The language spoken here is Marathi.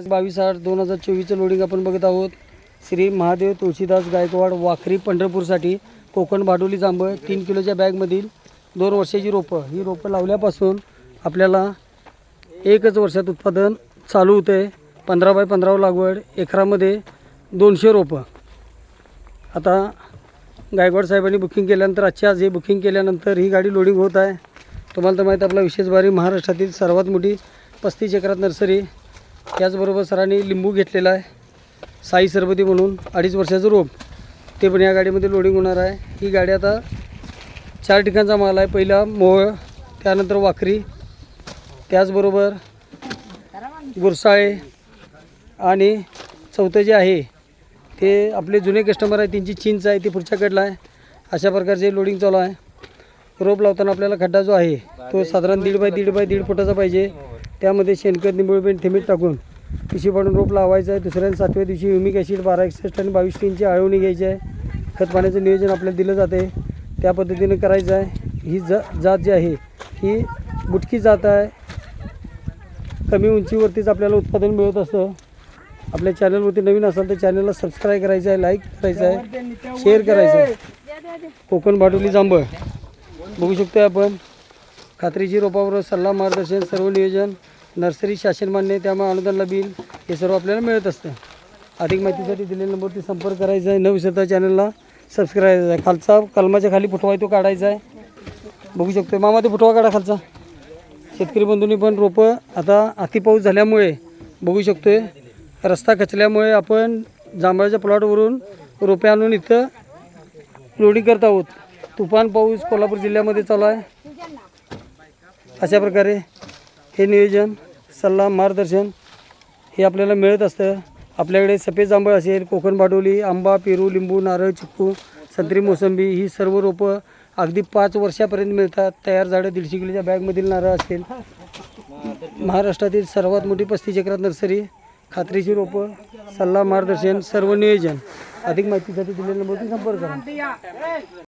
बावीस आठ दोन हजार चोवीसचं लोडिंग आपण बघत आहोत. श्री महादेव तुळशीदास गायकवाड वाखरी पंढरपूरसाठी कोकण भाडोली जांभळ तीन किलोच्या बॅगमधील दोन वर्षाची रोपं. ही रोपं लावल्यापासून आपल्याला एकच वर्षात उत्पादन चालू होतं आहे पंधरा बाय पंधरावर लागवड एकरामध्ये दोनशे रोपं. आता गायकवाड साहेबांनी बुकिंग केल्यानंतर आजच्या आज हे बुकिंग केल्यानंतर ही गाडी लोडिंग होत आहे. तुम्हाला तर माहीत आपला विशेष भारी महाराष्ट्रातील सर्वात मोठी पस्तीस एकरात नर्सरी त्याचबरोबर सरांनी लिंबू घेतलेला आहे. साई सरबती म्हणून अडीच वर्षाचं रोप. ते पण या गाडीमध्ये लोडिंग होणार आहे. ही गाडी आता चार ठिकाणचा माल आहे. पहिला मोहळ त्यानंतर वाखरी त्याचबरोबर गुरसाळे आणि चौथं जे आहे ते आपले जुने कस्टमर आहे त्यांची चिंच आहे ती पुढच्याकडला आहे. अशा प्रकारचे लोडिंग चालू आहे. रोप लावताना आपल्याला खड्डा जो आहे तो साधारण दीड बाय दीड बाय दीड फुटाचा पाहिजे. त्यामध्ये शेणखत निंबळपेंट थेमीट टाकून पिशी पाडून रोप लावायचं आहे. दुसऱ्या सातव्या दिवशी युमिक ॲसिड बारा एकसष्ट आणि बावीस टीनची आळवणी घ्यायची आहे. खत पाण्याचं नियोजन आपल्याला दिलं जाते. त्या पद्धतीने करायचं आहे. ही ज जात जी आहे ही बुटकी जात आहे. कमी उंचीवरतीच आपल्याला उत्पादन मिळत असतं. आपल्या चॅनलवरती नवीन असाल तर चॅनलला सबस्क्राईब करायचं आहे लाईक करायचं आहे शेअर करायचं आहे. कोकण भाडोली जांभळ. बघू शकतो आपण. खात्रीची रोपावर सल्ला मार्गदर्शन सर्व नियोजन नर्सरी शासन मान्य त्यामुळे अनुदानला बिल हे सर्व आपल्याला मिळत असतं. अधिक माहितीसाठी दिलेल्या नंबरवरती संपर्क करायचा आहे. न विसरता चॅनलला सबस्क्राईब करायचा आहे. खालचा कलमाच्या खाली फुटवा आहे तो काढायचा आहे. बघू शकतो मामा ते फुटवा काढा खालचा. शेतकरी बंधूंनी पण रोपं आता अति पाऊस झाल्यामुळे बघू शकतोय. रस्ता खचल्यामुळे आपण जांभळाच्या प्लॉटवरून रोपे आणून इथं लोडिंग करत आहोत. तुफान पाऊस कोल्हापूर जिल्ह्यामध्ये चालू आहे. अशा प्रकारे हे नियोजन सल्ला मार्गदर्शन हे आपल्याला मिळत असतं. आपल्याकडे सफेद जांभळ असेल कोकण बाडोली आंबा पेरू लिंबू नारळ चिक्कू संत्री मोसंबी ही सर्व रोपं अगदी पाच वर्षापर्यंत मिळतात. तयार झाडं दीडशे किलोच्या बॅगमधील नारळ असेल. महाराष्ट्रातील सर्वात मोठी पस्तीस चक्रात नर्सरी खात्रीची रोपं सल्ला मार्गदर्शन सर्व नियोजन. अधिक माहितीसाठी दिलेल्या नंबरवरती संपर्क करा.